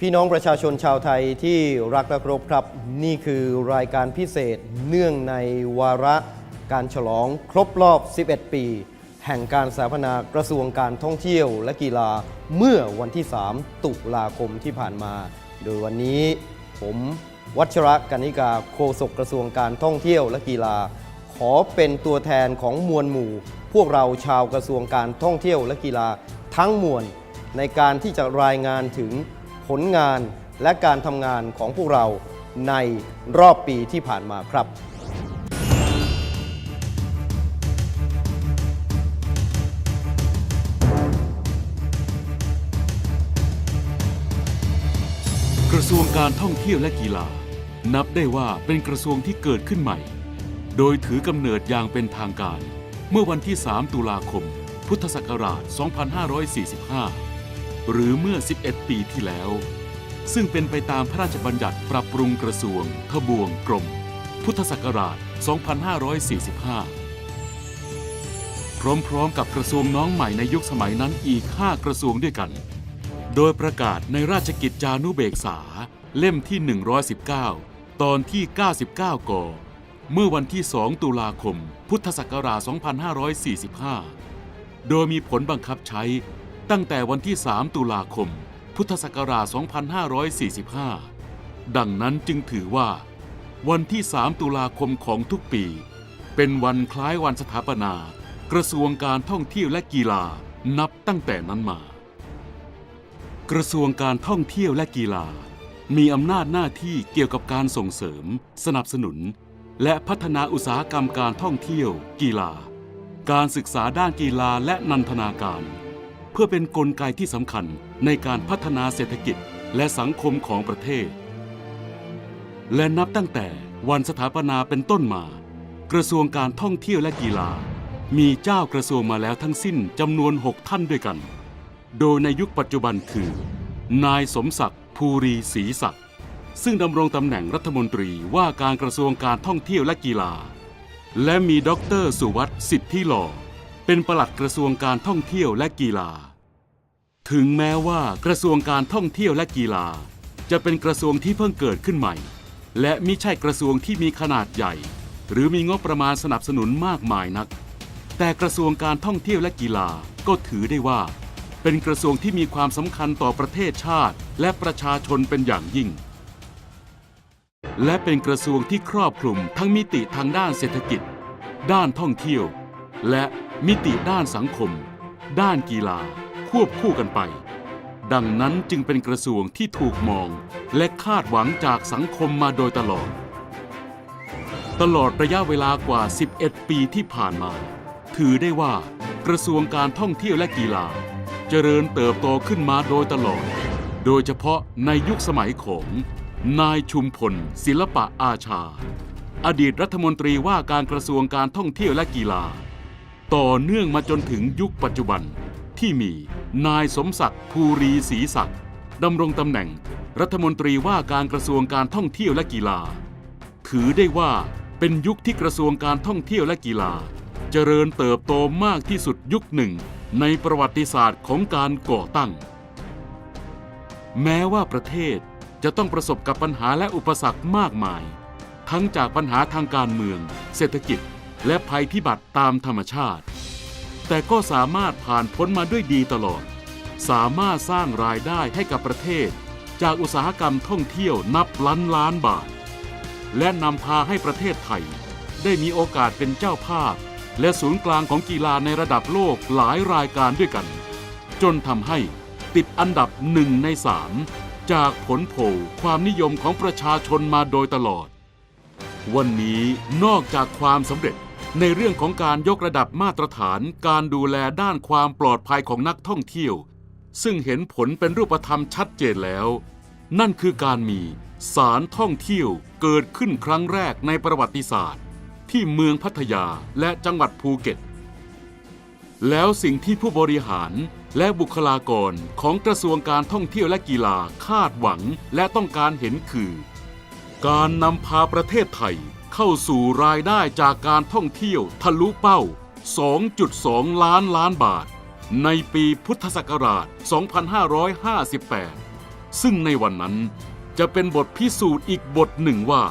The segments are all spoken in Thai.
พี่น้องประชาชนชาวไทยที่รักและเคารพครับ นี่คือรายการพิเศษเนื่องในวาระการฉลองครบรอบ 11 ปี แห่งการสถาปนากระทรวงการท่องเที่ยวและกีฬาเมื่อวันที่ 3 ตุลาคมที่ผ่านมา โดยวันนี้ผมวัชระกนิกาโฆษกกระทรวงการท่องเที่ยวและกีฬา ขอเป็นตัวแทนของมวลหมู่ พวกเราชาวกระทรวงการท่องเที่ยวและกีฬาทั้งมวลในการที่จะรายงานถึง ผลงานและการทำงานของพวกเราในรอบปีที่ผ่านมาครับกระทรวงการท่องเที่ยวและกีฬา นับได้ว่าเป็นกระทรวงที่เกิดขึ้นใหม่ โดยถือกำเนิดอย่างเป็นทางการ เมื่อวันที่ 3 ตุลาคม พุทธศักราช 2545 หรือเมื่อ 11 ปีที่แล้ว ซึ่งเป็นไปตามพระราชบัญญัติปรับปรุงกระทรวง ทบวงกรม พุทธศักราช 2545 พร้อมๆกับกระทรวงน้องใหม่ในยุคสมัยนั้นอีก 5 กระทรวงด้วยกัน โดยประกาศในราชกิจจานุเบกษาเล่มที่ 119 ตอนที่ 99 ก เมื่อวันที่ 2 ตุลาคม พุทธศักราช 2545 โดยมีผลบังคับใช้ ตั้งแต่วันที่ 3 ตุลาคม พุทธศักราช 2545 ดังนั้นจึงถือว่า วันที่ 3 ตุลาคมของทุกปี เป็นวันคล้ายวันสถาปนา กระทรวงการท่องเที่ยวและกีฬานับตั้งแต่นั้นมา กระทรวงการท่องเที่ยวและกีฬา มีอำนาจหน้าที่เกี่ยวกับการส่งเสริม สนับสนุน และพัฒนาอุตสาหกรรมการท่องเที่ยว กีฬา การศึกษาด้านกีฬาและนันทนาการ พื่อเป็นนกลไกที่สำคัญในการพัฒนาเศรษฐกิจและสังคมของประเทศ และนับตั้งแต่วันสถาปนาเป็นต้นมา กระทรวงการท่องเที่ยวและกีฬา มีเจ้ากระทรวงมาแล้วทั้งสิ้นจำนวน 6 ท่านด้วยกัน โดยในยุคปัจจุบันคือ นายสมศักดิ์ภูรีศรีศักดิ์ซึ่งดำรงตำแหน่งรัฐมนตรีว่าการกระทรวงการท่องเที่ยวและกีฬา และมีด็อกเตร์สุวัสด์สิทธิหล่อ เป็นปลัดกระทรวงการท่องเที่ยวและกีฬา ถึงแม้ว่ากระทรวงการท่องเที่ยวและกีฬา จะเป็นกระทรวงที่เพิ่งเกิดขึ้นใหม่ และมิใช่กระทรวงที่มีขนาดใหญ่ หรือมีงบประมาณสนับสนุนมากมายนัก แต่กระทรวงการท่องเที่ยวและกีฬาก็ถือได้ว่า เป็นกระทรวงที่มีความสำคัญต่อประเทศชาติ และประชาชนเป็นอย่างยิ่ง และเป็นกระทรวงที่ครอบคลุมทั้งมิติทางด้านเศรษฐกิจ ด้านท่องเที่ยว และ มิติด้านสังคม ด้านกีฬา ควบคู่กันไป ดังนั้นจึงเป็นกระทรวงที่ถูกมอง และคาดหวังจากสังคมมาโดยตลอด ตลอดระยะเวลากว่า 11 ปีที่ผ่านมา ถือได้ว่ากระทรวงการท่องเที่ยวและกีฬา เจริญเติบโตขึ้นมาโดยตลอด โดยเฉพาะในยุคสมัยของนายชุมพล ศิลปะอาชา อดีตรัฐมนตรีว่าการกระทรวงการท่องเที่ยวและกีฬา ต่อเนื่องมาจนถึงยุคปัจจุบันที่มีนายสมศักดิ์ภูรีศรีศักดิ์ดำรงตำแหน่งรัฐมนตรีว่าการกระทรวงการท่องเที่ยวและกีฬา ถือได้ว่าเป็นยุคที่กระทรวงการท่องเที่ยวและกีฬา เจริญเติบโตมากที่สุดยุคหนึ่งในประวัติศาสตร์ของการก่อตั้ง แม้ว่าประเทศจะต้องประสบกับปัญหาและอุปสรรคมากมาย ทั้งจากปัญหาทางการเมือง เศรษฐกิจ และภัยพิบัติตามธรรมชาติ แต่ก็สามารถผ่านพ้นมาด้วยดีตลอด สามารถสร้างรายได้ให้กับประเทศ จากอุตสาหกรรมท่องเที่ยวนับล้านล้านบาท และนำพาให้ประเทศไทย ได้มีโอกาสเป็นเจ้าภาพ และศูนย์กลางของกีฬาในระดับโลกหลายรายการด้วยกัน จนทำให้ติดอันดับหนึ่งในสามจากผลโผลความนิยมของประชาชนมาโดยตลอด วันนี้นอกจากความสำเร็จ ในเรื่องของการยกระดับมาตรฐานการดูแลด้านความปลอดภัยของนักท่องเที่ยว ซึ่งเห็นผลเป็นรูปธรรมชัดเจนแล้ว นั่นคือการมีสารท่องเที่ยวเกิดขึ้นครั้งแรกในประวัติศาสตร์ ที่เมืองพัทยาและจังหวัดภูเก็ต แล้วสิ่งที่ผู้บริหารและบุคลากรของกระทรวงการท่องเที่ยวและกีฬาคาดหวังและต้องการเห็นคือ การนำพาประเทศไทย เข้าสู่รายได้จากการท่องเที่ยวทะลุเป้า 2.2 ล้านล้านบาท ในปีพุทธศักราช 2558 ซึ่งในวันนั้นจะเป็นบทพิสูจน์อีกบทหนึ่งว่า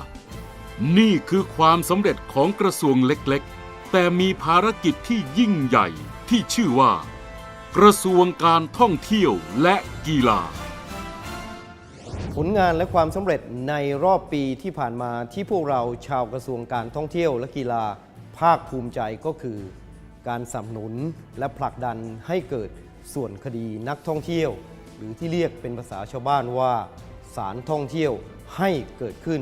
นี่คือความสำเร็จของกระทรวงเล็กๆ แต่มีภารกิจที่ยิ่งใหญ่ที่ชื่อว่า กระทรวงการท่องเที่ยวและกีฬา ผลงานและความสำเร็จในรอบปีที่ผ่านมาที่พวกเราชาวกระทรวงการท่องเที่ยวและกีฬาภาคภูมิใจก็คือ การสนับสนุนและผลักดันให้เกิดส่วนคดีนักท่องเที่ยว หรือที่เรียกเป็นภาษาชาวบ้านว่าสารท่องเที่ยวให้เกิดขึ้น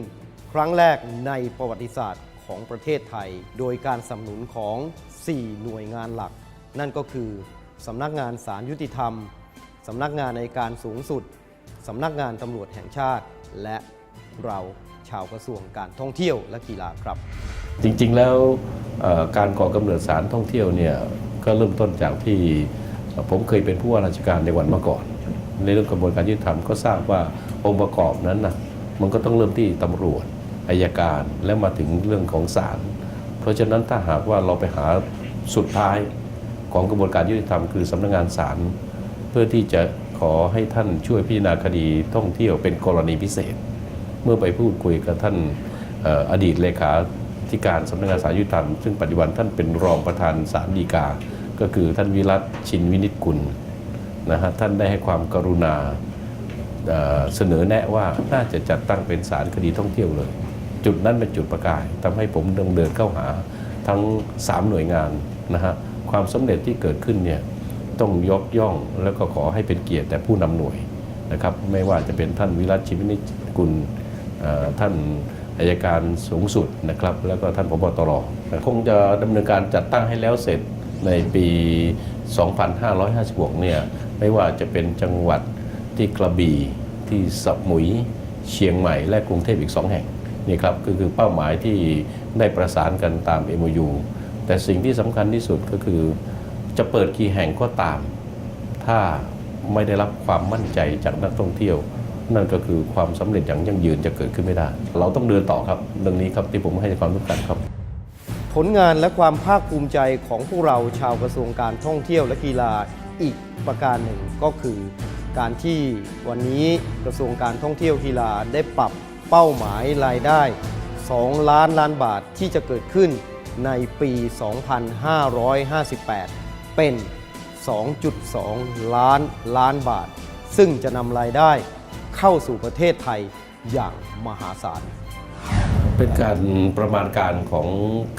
ครั้งแรกในประวัติศาสตร์ของประเทศไทย โดยการสนับสนุนของ 4 หน่วยงานหลัก นั่นก็คือสำนักงานศาลยุติธรรมสำนักงานในการสูงสุด สำนักงานตำรวจแห่งชาติ และเราชาวกระทรวงการท่องเที่ยวและกีฬาครับ จริงๆแล้วการก่อกำเนิดสารท่องเที่ยวเนี่ยก็เริ่มต้นจากที่ผมเคยเป็นผู้ว่าราชการในวันมื่อก่อน ในเรื่องกระบวนการยุติธรรมก็ทราบว่าองค์ประกอบนั้นนะมันก็ต้องเริ่มที่ตำรวจอายการและมาถึงเรื่องของศาลเพราะฉะนั้นถ้าหากว่าเราไปหาสุดท้ายของกระบวนการยุติธรรมคือสำนักงานศาลเพื่อที่จะ ขอให้ท่านช่วยพิจารณาคดีท่องเที่ยวเป็นกรณีพิเศษ เมื่อไปพูดคุยกับท่านอดีตเลขาธิการสำนักงานศาลยุติธรรม ซึ่งปัจจุบันท่านเป็นรองประธานศาลฎีกา ก็คือท่านวิรัตชินวินิจกุลนะฮะท่านได้ให้ความกรุณาเสนอแนะว่าน่าจะจัดตั้งเป็นศาลคดีท่องเที่ยวเลย จุดนั้นเป็นจุดประกายทำให้ผมเดินเดินเข้าหาทั้ง 3 หน่วยงานนะฮะความสำเร็จที่เกิดขึ้นเนี่ย ต้องยกย่อง แล้วก็ขอให้เป็นเกียรติแต่ผู้นำหน่วยนะครับ ไม่ว่าจะเป็นท่านวิรัตชินวินิจกุลท่านอายการสูงสุดนะครับ แล้วก็ท่านพบตรคงจะดำเนินการจัดตั้งให้แล้วเสร็จในปี 2556 เนี่ย ไม่ว่าจะเป็นจังหวัดที่กระบี่ที่สมุยเชียงใหม่ และกรุงเทพอีก 2 แห่งนี่ครับก็คือเป้าหมายที่ได้ประสานกันตาม MOU แต่สิ่งที่สำคัญที่สุดก็คือ จะเปิดกี่แห่งก็ตาม ถ้าไม่ได้รับความมั่นใจจากนักท่องเที่ยว นั่นก็คือความสำเร็จอย่างยั่งยืนจะเกิดขึ้นไม่ได้ เราต้องเดินต่อครับเรื่องนี้ครับที่ผมให้ความสำคัญครับ ผลงานและความภาคภูมิใจของพวกเราชาวกระทรวงการท่องเที่ยวและกีฬาอีกประการหนึ่งก็คือ การที่วันนี้กระทรวงการท่องเที่ยวกีฬาได้ปรับเป้าหมายรายได้ 2 ล้านล้านบาทที่จะเกิดขึ้นในปี 2558 เป็น 2.2 ล้านล้านบาท ซึ่งจะนำรายได้เข้าสู่ประเทศไทยอย่างมหาศาล เป็นการประมาณการของ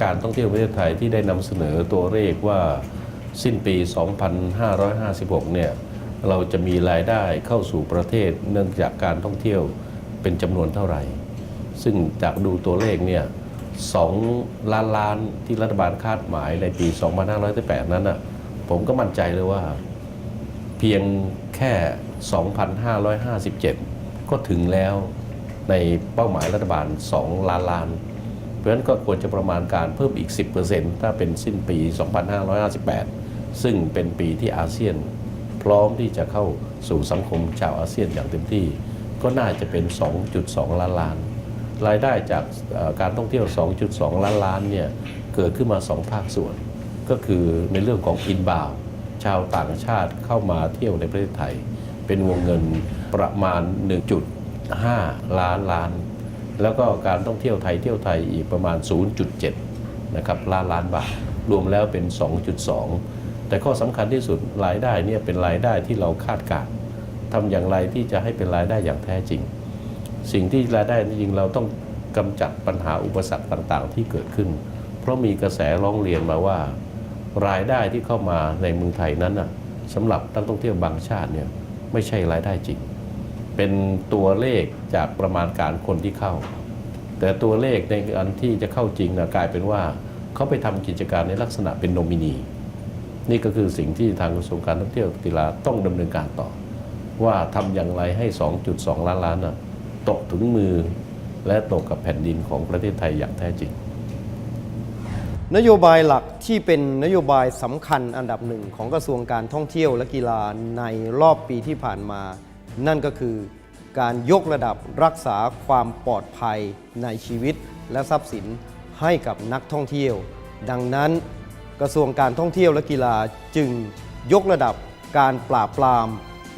การท่องเที่ยวประเทศไทยที่ได้นำเสนอตัวเลขว่าสิ้นปี 2556 เนี่ยเราจะมีรายได้เข้าสู่ประเทศเนื่องจากการท่องเที่ยวเป็นจำนวนเท่าไหร่ ซึ่งจากดูตัวเลขเนี่ย2ล้านล้านที่รัฐบาลคาดหมายในปี 2518 นั้นน่ะ ผมก็มั่นใจเลยว่าเพียงแค่ 2,557 ก็ถึงแล้วในเป้าหมายรัฐบาล 2 ล้านล้าน เพราะฉะนั้นก็ควรจะประมาณการเพิ่มอีก 10%ถ้าเป็นสิ้นปี 2558 ซึ่งเป็นปีที่อาเซียน พร้อมที่จะเข้าสู่สังคมชาวอาเซียนอย่างเต็มที่ ก็น่าจะเป็น 2.2 ล้านล้าน รายได้จากการท่องเที่ยว 2.2 ล้านล้านเนี่ยเกิดขึ้นมา 2 ภาคส่วน ก็คือในเรื่องของอินบาวชาวต่างชาติเข้ามาเที่ยวในประเทศไทย เป็นวงเงินประมาณ 1.5 ล้านล้าน แล้วก็การท่องเที่ยวไทยเที่ยวไทยอีกประมาณ 0.7 นะครับล้านล้านบาท รวมแล้วเป็น 2.2 แต่ข้อสำคัญที่สุดรายได้เนี่ยเป็นรายได้ที่เราคาดการณ์ทำอย่างไรที่จะให้เป็นรายได้อย่างแท้จริง สิ่งที่รายได้จริงเราต้องกำจัดปัญหาอุปสรรคต่างๆ ที่เกิดขึ้น เพราะมีกระแสร้องเรียนมาว่า รายได้ที่เข้ามาในเมืองไทยนั้นน่ะสำหรับนักท่องเที่ยวบางชาติเนี่ยไม่ใช่รายได้จริง เป็นตัวเลขจากประมาณการคนที่เข้า แต่ตัวเลขในอันที่จะเข้าจริงนะกลายเป็นว่าเขาไปทำกิจการในลักษณะเป็นโนมินี นี่ก็คือสิ่งที่ทางกระทรวงการท่องเที่ยวกีฬาต้องดำเนินการต่อ ว่าทำอย่างไรให้ 2.2 ล้านล้านน่ะตกถึงมือและตกกับแผ่นดินของประเทศไทยอย่างแท้จริง นโยบายหลักที่เป็นนโยบายสำคัญอันดับหนึ่งของกระทรวงการท่องเที่ยวและกีฬาในรอบปีที่ผ่านมา นั่นก็คือการยกระดับรักษาความปลอดภัยในชีวิต และทรัพย์สินให้กับนักท่องเที่ยว ดังนั้น กระทรวงการท่องเที่ยวและกีฬาจึงยกระดับการปราบปราม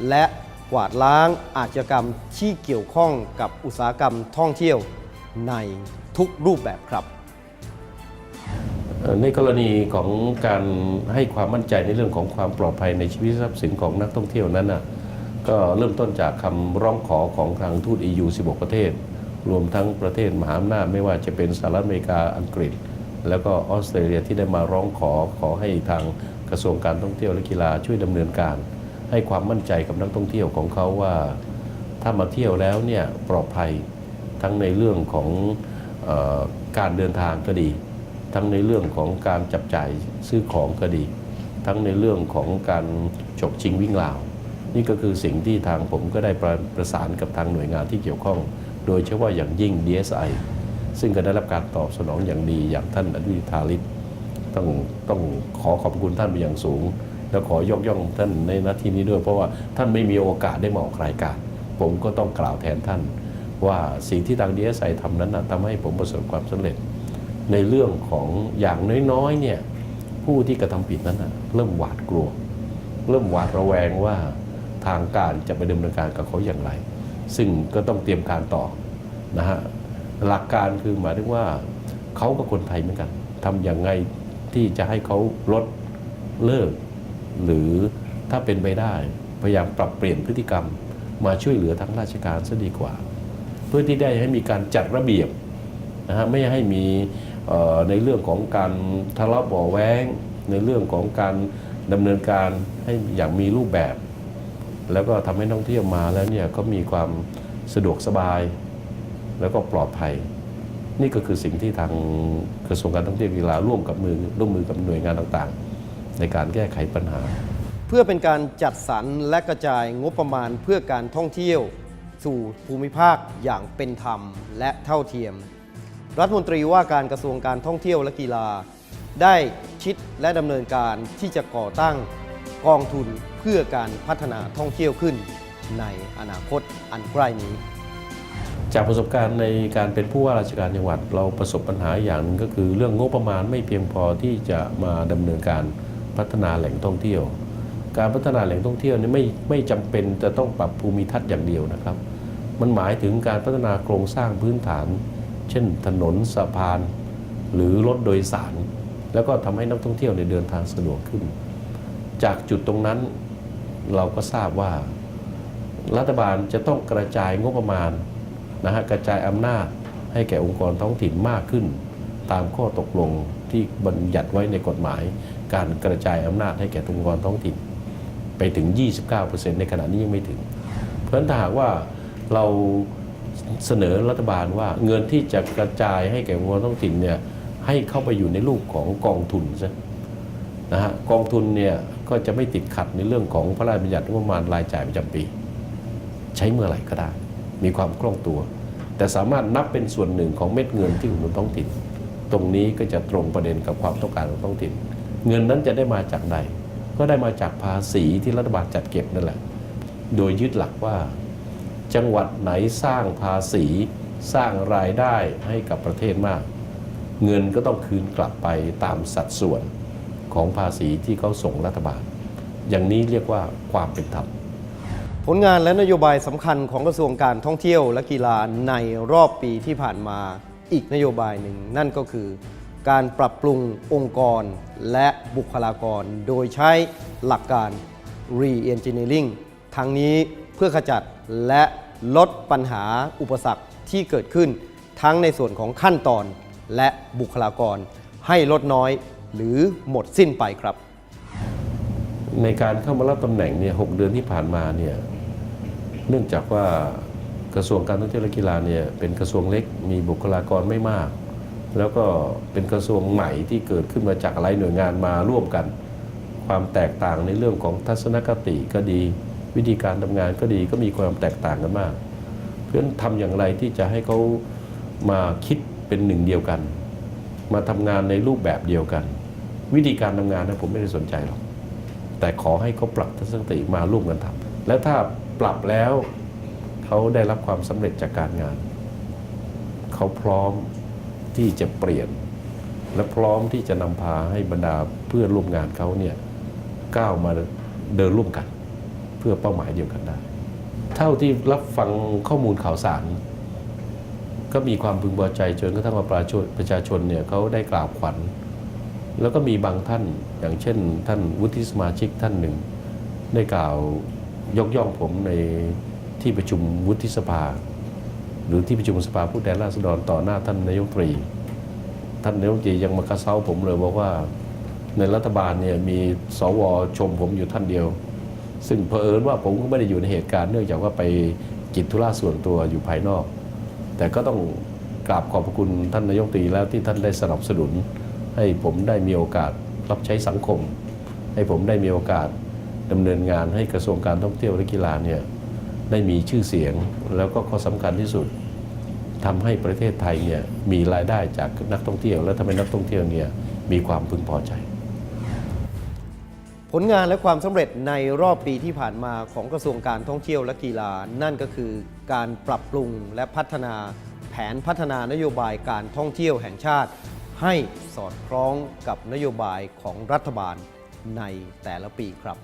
และกวาดล้างอาชญากรรมที่เกี่ยวข้องกับอุตสาหกรรมท่องเที่ยวในทุกรูปแบบครับ ในกรณีของการให้ความมั่นใจในเรื่องของความปลอดภัยในชีวิตทรัพย์สินของนักท่องเที่ยวนั้นนะก็เริ่มต้นจากคำร้องขอของทางทูต EU 16 ประเทศ รวมทั้งประเทศมหาอำนาจไม่ว่าจะเป็นสหรัฐอเมริกาอังกฤษ แล้วก็ออสเตรเลียที่ได้มาร้องขอขอให้ทางกระทรวงการท่องเที่ยวและกีฬาช่วยดำเนินการ ให้ความมั่นใจกับนักท่องเที่ยวของเขาว่า ถ้ามาเที่ยวแล้วเนี่ยปลอดภัยทั้งในเรื่องของออการเดินทางก็ดี ทั้งในเรื่องของการจับจ่ายซื้อของก็ดี ทั้งในเรื่องของการฉกชิงวิ่งราว นี่ก็คือสิ่งที่ทางผมก็ได้ประประสานกับทางหน่วยงานที่เกี่ยวข้อง โดยเฉพาะอย่างยิ่ง DSI ซึ่งก็ได้รับการตอบสนองอย่างดีอย่างท่านอนุทิธาริศต้องต้องขอขอบคุณท่านเป็นอย่างสูง และขอยกย่องท่านในนาทีนี้ด้วย เพราะว่าท่านไม่มีโอกาสได้มาออกรายการ ผมก็ต้องกล่าวแทนท่าน ว่าสิ่งที่ทาง DSI ทำนั้นนะทำให้ผมประสบความสำเร็จ ในเรื่องของอย่างน้อยๆเนี่ยผู้ที่กระทำผิดนั้นนะเริ่มหวาดกลัว เริ่มหวาดระแวงว่าทางการจะไปดำเนินการกับเขาอย่างไร ซึ่งก็ต้องเตรียมการต่อนะฮะหลักการคือหมายถึงว่าเขาก็คนไทยเหมือนกันทำอย่างไงที่จะให้เขาลดเลิก หรือถ้าเป็นไปได้พยายามปรับเปลี่ยนพฤติกรรมมาช่วยเหลือทางราชการซะดีกว่า เพื่อที่ได้ให้มีการจัดระเบียบนะฮะไม่ให้มี ในเรื่องของการทะเลาะเบาะแว้ง ในเรื่องของการดำเนินการให้อย่างมีรูปแบบ แล้วก็ทำให้นักท่องเที่ยวมาแล้วเนี่ยก็มีความสะดวกสบาย แล้วก็ปลอดภัย นี่ก็คือสิ่งที่ทางกระทรวงการท่องเที่ยวกีฬาร่วมกับมือร่วมมือกับหน่วยงานต่างๆ ในการแก้ไขปัญหา เพื่อเป็นการจัดสรรและกระจายงบประมาณเพื่อการท่องเที่ยว สู่ภูมิภาคอย่างเป็นธรรมและเท่าเทียม รัฐมนตรีว่าการกระทรวงการท่องเที่ยวและกีฬา ได้คิดและดำเนินการที่จะก่อตั้งกองทุนเพื่อการพัฒนาท่องเที่ยวขึ้น ในอนาคตอันใกล้นี้ จากประสบการณ์ในการเป็นผู้ว่าราชการจังหวัด เราประสบปัญหาอย่างหนึงก็คือเรื่องงบประมาณไม่เพียงพอที่จะมาดำเนินการพัฒนาแหล่งท่องเที่ยว การพัฒนาแหล่งท่องเที่ยวนี่ไม่ไม่จำเป็นจะต้องปรับภูมิทัศน์อย่างเดียวนะครับ มันหมายถึงการพัฒนาโครงสร้างพื้นฐาน เช่นถนนสะพาน หรือรถโดยสาร แล้วก็ทำให้นักท่องเที่ยวในเดินทางสะดวกขึ้น จากจุดตรงนั้นเราก็ทราบว่า รัฐบาลจะต้องกระจายงบประมาณนะฮะกระจายอำนาจให้แก่องค์กรท้องถิ่นมากขึ้น ตามข้อตกลงที่บัญญัติไว้ในกฎหมาย การกระจายอำนาจให้แก่องค์กรท้องถิ่น ไปถึง 29%ในขณะนี้ยังไม่ถึง เพราะฉะนั้นถ้าหากว่าเรา เสนอรัฐบาลว่าเงินที่จะกระจายให้แก่องค์กรท้องถิ่นเนี่ยให้เข้าไปอยู่ในรูปของกองทุนซะนะฮะกองทุนเนี่ยก็จะไม่ติดขัดในเรื่องของพระราชบัญญัติงบประมาณรายจ่ายประจำปี ใช้เมื่อไหร่ก็ได้ มีความคล่องตัว แต่สามารถนับเป็นส่วนหนึ่งของเม็ดเงินที่อุดหนุนท้องถิ่น ตรงนี้ก็จะตรงประเด็นกับความต้องการของท้องถิ่น เงินนั้นจะได้มาจากใด ก็ได้มาจากภาษีที่รัฐบาลจัดเก็บนั่นแหละ โดยยึดหลักว่า จังหวัดไหนสร้างภาษี สร้างรายได้ให้กับประเทศมาก เงินก็ต้องคืนกลับไปตามสัดส่วนของภาษีที่เขาส่งรัฐบาล อย่างนี้เรียกว่าความเป็นธรรมผลงานและนโยบายสำคัญของกระทรวงการท่องเที่ยวและกีฬาในรอบปีที่ผ่านมาอีกนโยบายหนึ่ง นั่นก็คือ การปรับปรุงองค์กรและบุคลากร โดยใช้หลักการ re-engineering ทั้งนี้เพื่อขจัดและ ลดปัญหาอุปสรรคที่เกิดขึ้น ทั้งในส่วนของขั้นตอนและบุคลากร ให้ลดน้อยหรือหมดสิ้นไปครับ ในการเข้ามารับตำแหน่งเนี่ยหกเดือนที่ผ่านมาเนี่ยเนื่องจากว่ากระทรวงการท่องเที่ยวและกีฬาเนี่ยเป็นกระทรวงเล็กมีบุคลากรไม่มาก แล้วก็เป็นกระทรวงใหม่ที่เกิดขึ้นมาจากหลายหน่วยงานมาร่วมกัน ความแตกต่างในเรื่องของทัศนคติก็ดี วิธีการทำงานก็ดีก็มีความแตกต่างกันมาก เพื่อนทำอย่างไรที่จะให้เขามาคิดเป็นหนึ่งเดียวกัน มาทำงานในรูปแบบเดียวกัน วิธีการทำงานนะผมไม่ได้สนใจหรอกแต่ขอให้เขาปรับทัศนคติมาร่วมกันทำและถ้าปรับแล้วเขาได้รับความสำเร็จจากการงาน เขาพร้อมที่จะเปลี่ยน และพร้อมที่จะนำพาให้บรรดาเพื่อนร่วมงานเขาเนี่ยก้าวมาเดินร่วมกัน เพื่อเป้าหมายเดียวกันได้ เท่าที่รับฟังข้อมูลข่าวสาร ก็มีความพึงพอใจจนกระทั่งว่าประชาชนประชาชนเนี่ยเขาได้กราบขวัญ แล้วก็มีบางท่านอย่างเช่น ท่านวุฒิสมาชิกท่านหนึ่ง ได้กล่าวยกย่องผมในที่ประชุมวุฒิสภา หรือที่ประชุมสภาผู้แทนราษฎรต่อหน้าท่านนายกตรี ท่านนายกตรียังมากระเซ้าผมเลยบอกว่าในรัฐบาลเนี่ยมีสวชมผมอยู่ท่านเดียว ซึ่งเผอิญว่าผมก็ไม่ได้อยู่ในเหตุการณ์เนื่องจากว่าไปกิจธุระส่วนตัวอยู่ภายนอก แต่ก็ต้องกราบขอบพระคุณท่านนายกตรีแล้วที่ท่านได้สนับสนุน ให้ผมได้มีโอกาสรับใช้สังคม ให้ผมได้มีโอกาสดำเนินงานให้กระทรวงการท่องเที่ยวและกีฬาเนี่ยได้มีชื่อเสียงแล้วก็ข้อสำคัญที่สุดทำให้ประเทศไทยเนี่ยมีรายได้จากนักท่องเที่ยว และทำให้นักท่องเที่ยวเนี่ยมีความพึงพอใจ ลงานและความสำเร็จในรอบปีที่ผ่านมาของกระทรวงการท่องเที่ยวและกีฬา นั่นก็คือการปรับปรุงและพัฒนาแผนพัฒนานโยบายการท่องเที่ยวแห่งชาติ ให้สอดคล้องกับนโยบายของรัฐบาลในแต่ละปีครับ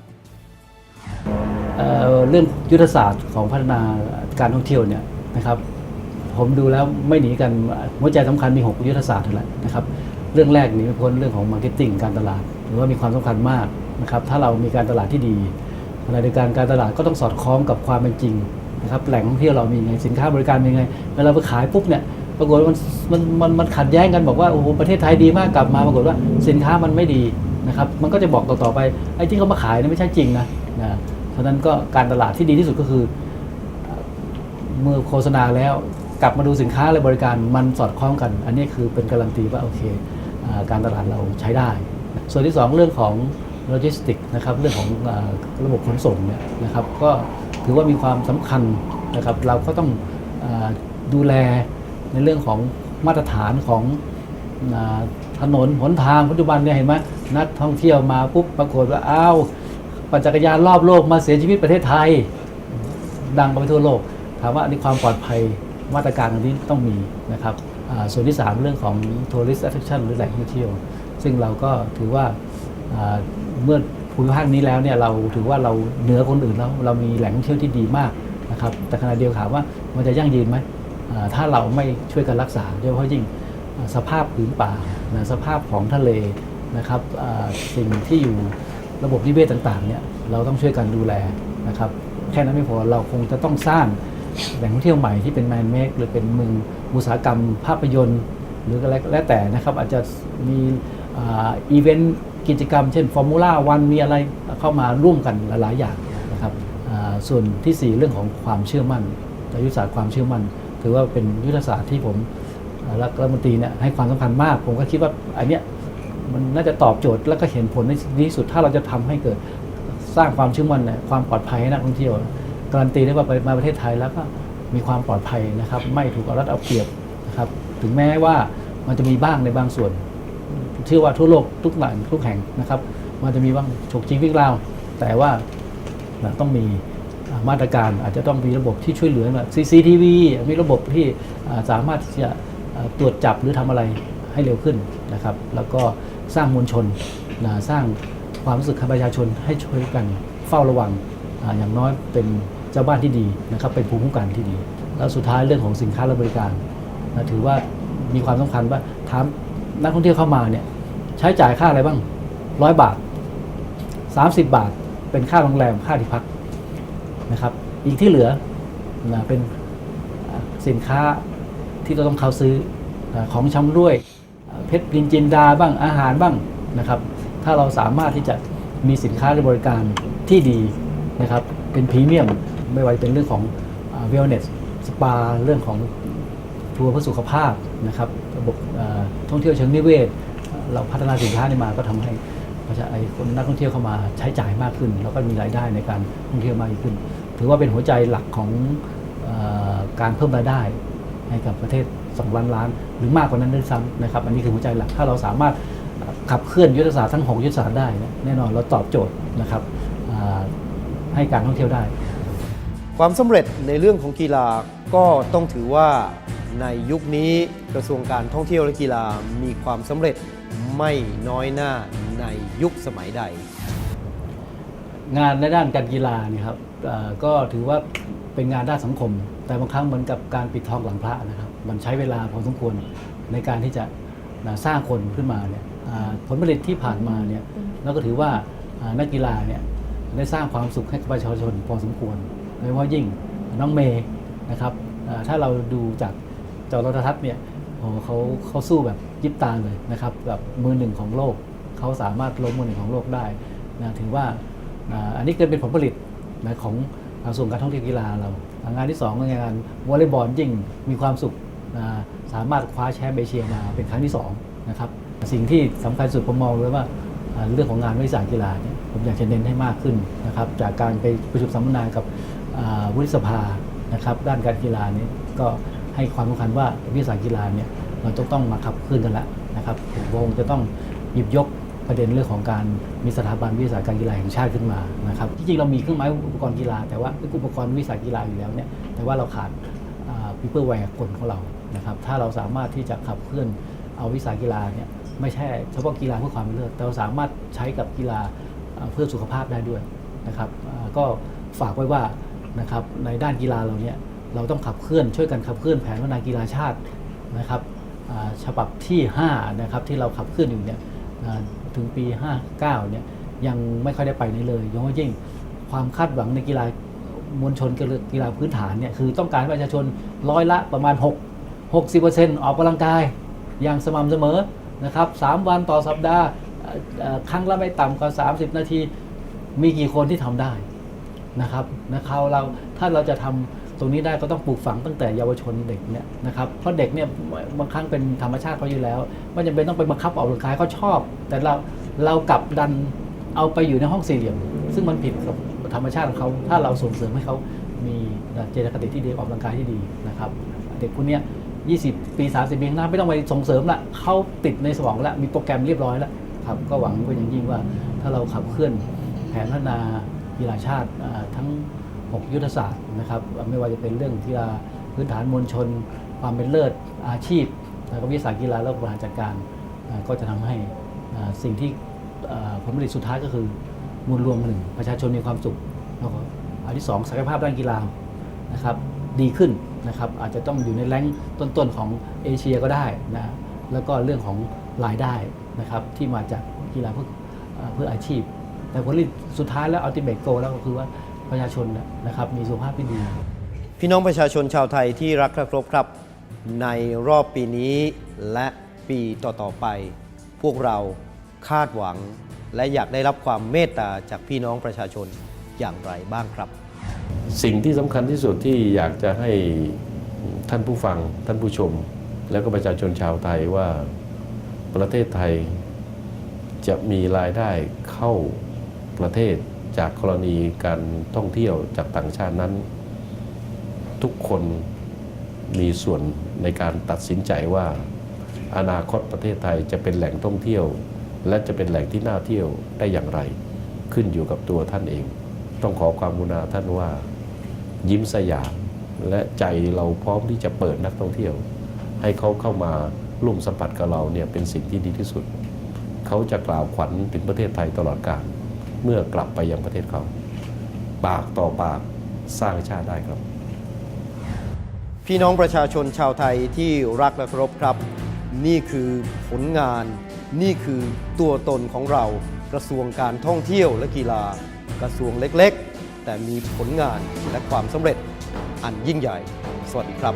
เเรื่องยุทธศาสตร์ของพัฒนาการท่องเที่ยวเนี่ยนะครับ ผมดูแล้วไม่หนีกันหัวใจสำคัญมี 6 ยุทธศาสตร์นั่นแหละนะครับ เรื่องแรกหนีไม่พ้นเรื่องของมาร์เก็ตติ้งการตลาด หรือว่ามีความสำคัญมาก นะครับถ้าเรามีการตลาดที่ดีขณะเดียวกันการตลาดก็ต้องสอดคล้องกับความเป็นจริงนะครับแหล่งท่องเที่ยวเรามีไงสินค้าบริการเป็นไงเวลาไปขายปุ๊บเนี่ยปรากฏว่ามันมันมันมันขัดแย้งกันบอกว่าโอ้โหประเทศไทยดีมากกลับมาปรากฏว่าสินค้ามันไม่ดีนะครับมันก็จะบอกต่อๆไปไอ้ที่เขามาขายนี่ไม่ใช่จริงนะนะเพราะนั้นก็การตลาดที่ดีที่สุดก็คือ เมื่อโฆษณาแล้วกลับมาดูสินค้าและบริการมันสอดคล้องกัน อันนี้คือเป็นการันตีว่าโอเคอการตลาดเราใช้ได้ ส่วนที่ 2 เรื่องของ โลจิสติกนะครับเรื่องของระบบขนส่งเนี่ยนะครับก็ถือว่ามีความสำคัญนะครับเราก็ต้องอดูแลในเรื่องของมาตรฐานของอถนนหนทางปัจจุบันเนี่ยเห็นไหมนักท่องเที่ยวมาปุ๊บปรากฏว่าอ้าวปั่นจักรยานรอบโลกมาเสียชีวิตประเทศไทย ดังไปทั่วโลก ถามว่าในความปลอดภัยมาตรการตรงนี้ต้องมีนะครับส่วนที่ 3 เรื่องของ tourist attraction หรือแหล่งท่องเที่ยว ซึ่งเราก็ถือว่า เมื่อภูมิภาคนี้แล้วเนี่ยเราถือว่าเราเหนือคนอื่นแล้วเรามีแหล่งท่องเที่ยวที่ดีมากนะครับแต่ขณะเดียวกันถามว่ามันจะยั่งยืนไหมถ้าเราไม่ช่วยกันรักษาโดยเฉพาะยิ่งสภาพผืนป่านะสภาพของทะเลนะครับสิ่งที่อยู่ระบบนิเวศต่างๆเนี่ยเราต้องช่วยกันดูแลนะครับแค่นั้นไม่พอเราคงจะต้องสร้างแหล่งท่องเที่ยวใหม่ที่เป็นแมนเมกหรือเป็นเมืองอุตสาหกรรมภาพยนตร์ หรืออะไรแล้วแต่นะครับอาจจะมีอีเวนต์ กิจกรรมเช่นฟอร์มูล่าวันมีอะไรเข้ามาร่วมกันหลาย ๆ อย่างนะครับส่วนทีสี่ 4 เรื่องของความเชื่อมั่นยุทธศาสตร์ความเชื่อมั่น ถือว่าเป็นยุทธศาสตร์ที่ผมรัฐมนตรีเนี่ยให้ความสำคัญมาก ผมก็คิดว่าอันเนี้ยมันน่าจะตอบโจทย์และก็เห็นผลในที่สุดถ้าเราจะทำให้เกิดสร้างความเชื่อมั่นความปลอดภัยให้นักท่องเที่ยวการันตีได้ว่าไปมาประเทศไทยแล้วก็มีความปลอดภัยนะครับ ไม่ถูกเอารัดเอาเปรียบนะครับ ถึงแม้ว่ามันจะมีบ้างในบางส่วน เชื่อว่าทั่วโลกทุกหล่งทุกแห่งนะครับ มันจะมีบ้างฉกจริงวิ่งราว แต่ว่าต้องมีมาตรการอาจจะต้องมีระบบที่ช่วยเหลือแบบ CCTV มีระบบที่สามารถที่จะตรวจจับหรือทำอะไรให้เร็วขึ้นนะครับ แล้วก็สร้างมวลชนนะสร้างความรู้สึกให้ประชาชนให้ช่วยกันเฝ้าระวังออย่างน้อยเป็นเจ้าบ้านที่ดีนะครับ เป็นภูมิคุ้มกันที่ดี แล้วสุดท้ายเรื่องของสินค้าและบริการนะถือว่ามีความสำคัญว่าถาม นักท่องเที่ยวเข้ามาเนี่ย ใช้จ่ายค่าอะไรบ้างร้อยบาท 30 บาท เป็นค่าโรงแรมค่าที่พักนะครับ อีกที่เหลือนะเป็นสินค้าที่เราต้องเขาซื้อของชำร่วย เพชรพินจินดาบ้างอาหารบ้างนะครับ ถ้าเราสามารถที่จะมีสินค้าและบริการที่ดีนะครับ เป็นพรีเมียมไม่ว่าจะเป็นเรื่องของเวลเนสสปาเรื่องของทัวร์เพื่อสุขภาพนะครับ ระบบท่องเที่ยวเชิงนิเวศ เราพัฒนาสินค้านี้มาก็ทำให้ประชาไอ้คนนักท่องเที่ยวเข้ามาใช้จ่ายมากขึ้น แล้วก็มีรายได้ในการท่องเที่ยวมากขึ้น ถือว่าเป็นหัวใจหลักของอการเพิ่มรายได้ให้กับประเทศ 2 ล้านล้าน หรือมากกว่านั้นด้วยซ้ำนะครับ อันนี้คือหัวใจหลักถ้าเราสามารถขับเคลื่อนยุทธศาสตร์ทั้ง 6 ยุทธศาสตร์ได้นี่แน่นอนเราตอบโจทย์นะครับให้การท่องเที่ยวได้ ความสำเร็จในเรื่องของกีฬาก็ต้องถือว่า ในยุคนี้กระทรวงการท่องเที่ยวและกีฬามีความสำเร็จไม่น้อยหน้าในยุคสมัยใด งานในด้านการกีฬาเนี่ยครับเอ่อก็ถือว่าเป็นงานด้านสังคม แต่บางครั้งเหมือนกับการปิดทองหลังพระนะครับ มันใช้เวลาพอสมควรในการที่จะนะสร้างคนขึ้นมาเนี่ยอ่าผลผลิตที่ผ่านมาเนี่ยเราก็ถือว่าอ่านักกีฬาเนี่ยได้สร้างความสุขให้กับประชาชนพอสมควรโดยเฉพาะยิ่งน้องเมย์นะครับอ่าถ้าเราดูจาก จอโทรทัศน์เนี่ยโอ้เขาเขาสู้แบบยิบตาเลยนะครับแบบมือหนึ่งของโลกเขาสามารถล้มมือหนึ่งของโลกได้นะถือว่าอันนี้เกิดเป็นผลผลิตนะของกระทรวงการท่องเที่ยวกีฬาเรา งานที่2ก็งานวอลเลย์บอลยิ่งมีความสุขนะสามารถคว้าแชมป์เอเชียมาเป็นครั้งที่2นะครับสิ่งที่สำคัญสุดผมมองเลยว่าเรื่องของงานวิสาหกีฬาเนี่ยผมอยากจะเน้นให้มากขึ้นนะครับจากการไปประชุมสัมมนากับวุฒิสภานะครับด้านการกีฬานี่ยก็ ให้ความสำคัญว่าวิสาหกีฬาเนี่ยเราต้องต้องมาขับเคลื่อนกันแล้วนะครับผมคงจะต้องหยิบยกประเด็นเรื่องของการมีสถาบันวิสาหการกีฬาแห่งชาติขึ้นมานะครับที่จริงเรามีเครื่องไม้อุปกรณ์กีฬา แต่ว่าอุปกรณ์วิสาหกีฬาอยู่แล้วเนี่ยแต่ว่าเราขาดพิเปอร์แวร์คนของเรานะครับถ้าเราสามารถที่จะขับเคลื่อนเอาวิสาหกีฬาเนี่ยไม่ใช่เฉพาะกีฬาเพื่อความเป็นเลิศแต่เราสามารถใช้กับกีฬาเพื่อสุขภาพได้ด้วยนะครับก็ฝากไว้ว่านะครับในด้านกีฬาเราเนี่ย เราต้องขับเคลื่อนช่วยกันขับเคลื่อนแผนพัฒนากีฬาชาตินะครับฉบับที่5นะครับที่เราขับเคลื่อนอยู่เนี่ยถึงปี 59เนี่ยยังไม่ค่อยได้ไปไหนเลยยเฉพาะยิ่งความคาดหวังในกีฬามวลชนกีฬาพื้นฐานเนี่ยคือต้องการประชาชนร้อยละประมาณ 6 60%ออกกำลังกายอย่างสม่ำเสมอนะครับ3วันต่อสัปดาห์ครั้งละไม่ต่ำกว่า 30 นาที มีกี่คนที่ทำได้นะครับนะครับเราถ้าเราจะทำต รงนี้ได้ก็ต้องปลูกฝังตั้งแต่เยาวชนเด็กเนี่ยนะครับเพราะเด็กเนี่ยบางครั้งเป็นธรรมชาติเขาอยู่แล้ว ไม่จำเป็นต้องไปบังคับออกกำลังกายเขาชอบ แต่เราเรากลับดันเอาไปอยู่ในห้องสี่เหลี่ยม ซึ่งมันผิดกับธรรมชาติของเขาถ้าเราส่งเสริมให้เขามีเจตคติที่ดีออกกำลังกายที่ดีนะครับ เด็กพวกเนี้ย20 ปี 30 ปีข้างหน้าไม่ต้องไปส่งเสริมละเขาติดในสมองแล้วมีโปรแกรมเรียบร้อยแล้วครับก็หวังเป็นอย่างยิ่งว่าถ้าเราขับเคลื่อนแผนพัฒนากีฬาชาติทั้ง 6 ยุทธศาสตร์นะครับไม่ว่าจะเป็นเรื่องกีฬาพื้นฐานมวลชน ความเป็นเลิศอาชีพ แล้วก็วิสาหกีฬาและบริหารจัดการก็จะทำให้สิ่งที่ผลผลิตสุดท้ายก็คือมูลรวมหนึ่งประชาชนมีความสุขแล้วก็อันที่สองศักยภาพด้านกีฬานะครับดีขึ้นนะครับอาจจะต้องอยู่ในแรงต้นๆของเอเชียก็ได้นะแล้วก็เรื่องของรายได้นะครับที่มาจากกีฬาเพื่ออาเพื่ออาชีพ แต่ผลผลิตสุดท้ายแล้วอัลติเม e โกแล้วก็คือว่า ประชาชนนะนะครับมีสุขภาพที่ดี พี่น้องประชาชนชาวไทยที่รักและเคารพครับ ในรอบปีนี้และปีต่อๆไป พวกเราคาดหวัง และอยากได้รับความเมตตาจากพี่น้องประชาชนอย่างไรบ้างครับ สิ่งที่สำคัญที่สุดที่อยากจะให้ท่านผู้ฟังท่านผู้ชม แล้วก็ประชาชนชาวไทยว่าประเทศไทยจะมีรายได้เข้าประเทศ จากกรณีการท่องเที่ยวจากต่างชาตินั้น ทุกคนมีส่วนในการตัดสินใจว่า อนาคตประเทศไทยจะเป็นแหล่งท่องเที่ยว และจะเป็นแหล่งที่น่าเที่ยวได้อย่างไร ขึ้นอยู่กับตัวท่านเอง ต้องขอความกรุณาท่านว่า ยิ้มสยามและใจเราพร้อมที่จะเปิดนักท่องเที่ยว ให้เขาเข้ามาร่วมสัมผัสกับเราเนี่ยเป็นสิ่งที่ดีที่สุด เขาจะกล่าวขวัญถึงประเทศไทยตลอดกาล เมื่อกลับไปยังประเทศเขา ปากต่อปากสร้างชาติได้ครับ พี่น้องประชาชนชาวไทยที่รักและเคารพครับ นี่คือผลงาน นี่คือตัวตนของเรากระทรวงการท่องเที่ยวและกีฬา กระทรวงเล็กๆ แต่มีผลงานและความสำเร็จอันยิ่งใหญ่ สวัสดีครับ